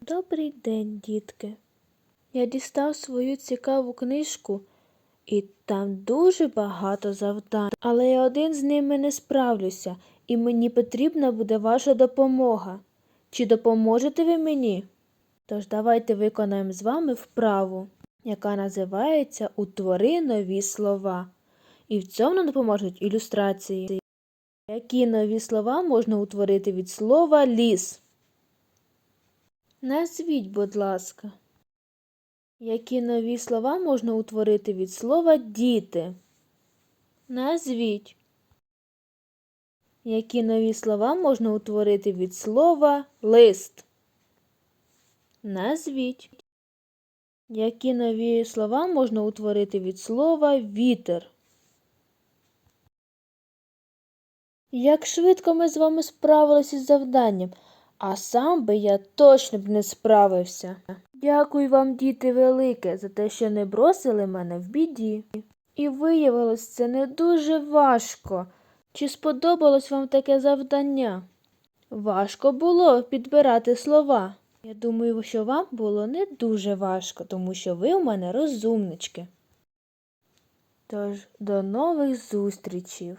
Добрий день, дітки. Я дістав свою цікаву книжку, і там дуже багато завдань, але я один з ними не справлюся, і мені потрібна буде ваша допомога. Чи допоможете ви мені? Тож давайте виконаємо з вами вправу, яка називається Утвори нові слова. І в цьому допоможуть ілюстрації. Які нові слова можна утворити від слова ліс? Назвіть, будь ласка. Які нові слова можна утворити від слова діти? Назвіть. Які нові слова можна утворити від слова лист? Назвіть. Які нові слова можна утворити від слова вітер? Як швидко ми з вами справилися із завданням, а сам би я точно б не справився. Дякую вам, діти велике, за те, що не бросили мене в біді. І виявилось це не дуже важко. Чи сподобалось вам таке завдання? Важко було підбирати слова. Я думаю, що вам було не дуже важко, тому що ви у мене розумнички. Тож, до нових зустрічей!